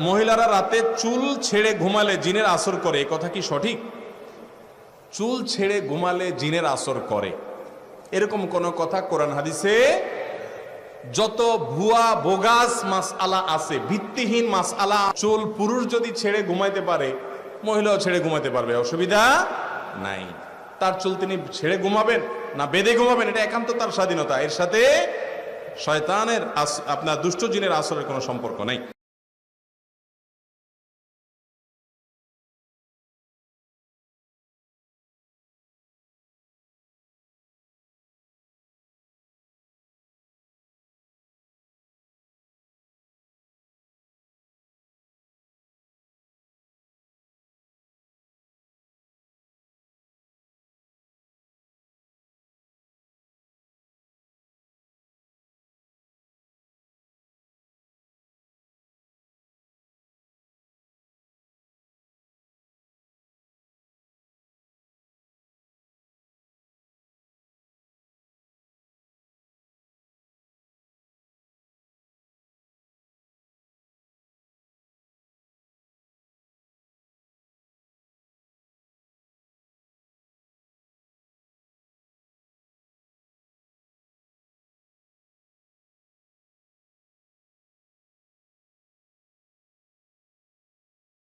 মহিলারা রাতে চুল ছেড়ে ঘুমালে জিনের আসর করে, এ কথা কি সঠিক? চুল ছেড়ে ঘুমালে জিনের আসর করে। এরকম কোন কথা কোরআন হাদিসে যত ভুয়া, বোগাস মাস আলা আছে, ভিত্তিহীন মাস আলা চুল পুরুষ যদি ছেড়ে ঘুমাইতে পারে, মহিলাও ছেড়ে ঘুমাইতে পারবে, অসুবিধা নাই। তার চুল তিনি ছেড়ে ঘুমাবেন না বেঁধে ঘুমাবেন, এটা একান্ত তার স্বাধীনতা। এর সাথে শয়তানের আস- আপনার দুষ্ট জিনের আসরের কোনো সম্পর্ক নাই।